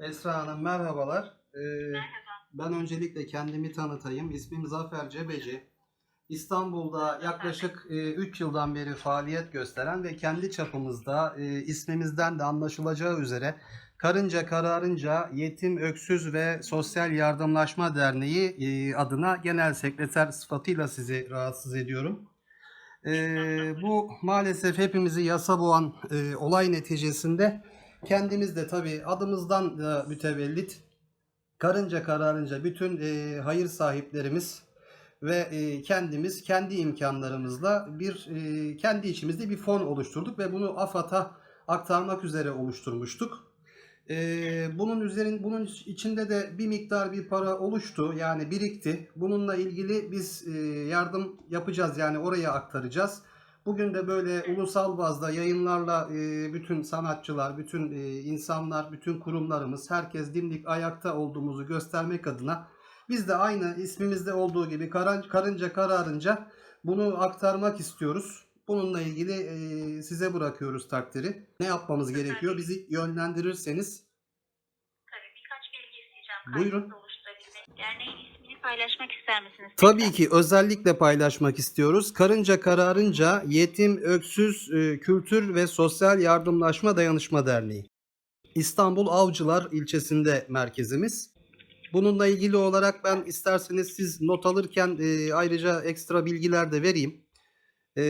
Esra Hanım merhabalar. Ee, ben öncelikle kendimi tanıtayım. İsmim Zafer Cebeci. İstanbul'da yaklaşık 3 yıldan beri faaliyet gösteren ve kendi çapımızda e, ismimizden de anlaşılacağı üzere Karınca Kararınca Yetim Öksüz ve Sosyal Yardımlaşma Derneği e, adına genel sekreter sıfatıyla sizi rahatsız ediyorum. Ee, bu maalesef hepimizi yasa boğan e, olay neticesinde kendimiz de tabii adımızdan da mütevellit karınca kararınca bütün e, hayır sahiplerimiz ve e, kendimiz kendi imkanlarımızla bir e, kendi içimizde bir fon oluşturduk ve bunu AFAD'a aktarmak üzere oluşturmuştuk. E, bunun üzerin bunun içinde de bir miktar bir para oluştu yani birikti. Bununla ilgili biz e, yardım yapacağız yani oraya aktaracağız. Bugün de böyle ulusal bazda yayınlarla e, bütün sanatçılar, bütün e, insanlar, bütün kurumlarımız, herkes dimdik ayakta olduğumuzu göstermek adına biz de aynı ismimizde olduğu gibi karan- karınca kararınca bunu aktarmak istiyoruz. Bununla ilgili e, size bırakıyoruz takdiri. Ne yapmamız gerekiyor? Bizi yönlendirirseniz. Tabii birkaç bilgi isteyeceğim. Buyurun. Derneğin paylaşmak ister misiniz? Tabii ki özellikle paylaşmak istiyoruz. Karınca Kararınca Yetim Öksüz e, Kültür ve Sosyal Yardımlaşma Dayanışma Derneği. İstanbul Avcılar ilçesinde merkezimiz. Bununla ilgili olarak ben isterseniz siz not alırken e, ayrıca ekstra bilgiler de vereyim. E,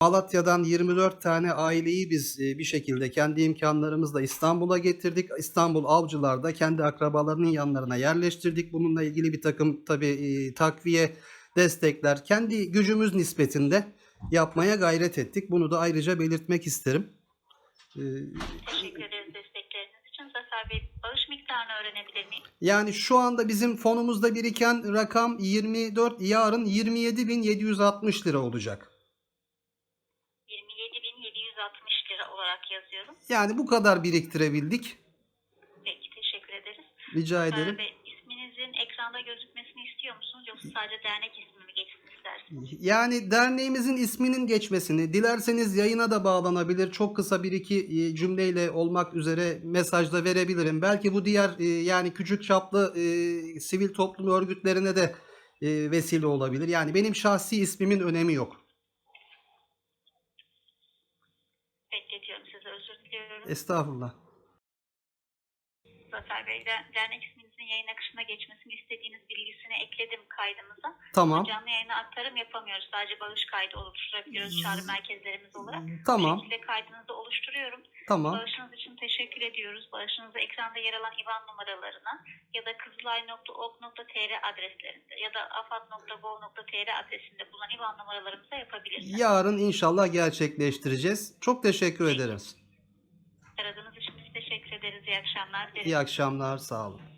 Malatya'dan 24 tane aileyi biz e, bir şekilde kendi imkanlarımızla İstanbul'a getirdik. İstanbul Avcılar'da kendi akrabalarının yanlarına yerleştirdik. Bununla ilgili bir takım tabii e, takviye destekler kendi gücümüz nispetinde yapmaya gayret ettik. Bunu da ayrıca belirtmek isterim. E, Teşekkür ederiz destekleriniz için. Zafer Bey bağış miktarını öğrenebilir miyim? Yani şu anda bizim fonumuzda biriken rakam 24, yarın 27.760 lira olacak. 27.760 lira olarak yazıyorum. Yani bu kadar biriktirebildik. Peki teşekkür ederiz. Rica Zafer ederim. Bey isminizin ekranda gözükmesini istiyor musunuz? Yoksa sadece dernek ismi mi geçsin istersiniz? Yani derneğimizin isminin geçmesini, dilerseniz yayına da bağlanabilir. Çok kısa bir iki e, cümleyle olmak üzere mesajda verebilirim. Belki bu diğer e, yani küçük çaplı e, sivil toplum örgütlerine de e, vesile olabilir. Yani benim şahsi ismimin önemi yok. Bekletiyorum sizi özür diliyorum. Estağfurullah. Zafer Bey der- dernek isminizin yayın akışına geçmesini istediğiniz bilgisini ekledim kaydımıza. Tamam. Canlı yayına aktarım yapamıyoruz. Sadece bağış kaydı oluşturabiliyoruz çağrı merkezlerimiz olarak. Tamam. Bu şekilde kaydınızı oluşturuyorum. Tamam. Bağışınız için teşekkür ediyoruz. Bağışınızı ekranda yer alan IBAN numaralarına ya da kızılay.org.tr adreslerinde ya da afat.gov.tr adresinde bulunan IBAN numaralarımıza yapabilirsiniz. Yarın inşallah gerçekleştireceğiz. Çok teşekkür ederiz. Aradığınız için biz teşekkür ederiz. İyi akşamlar. İyi akşamlar. Sağ olun.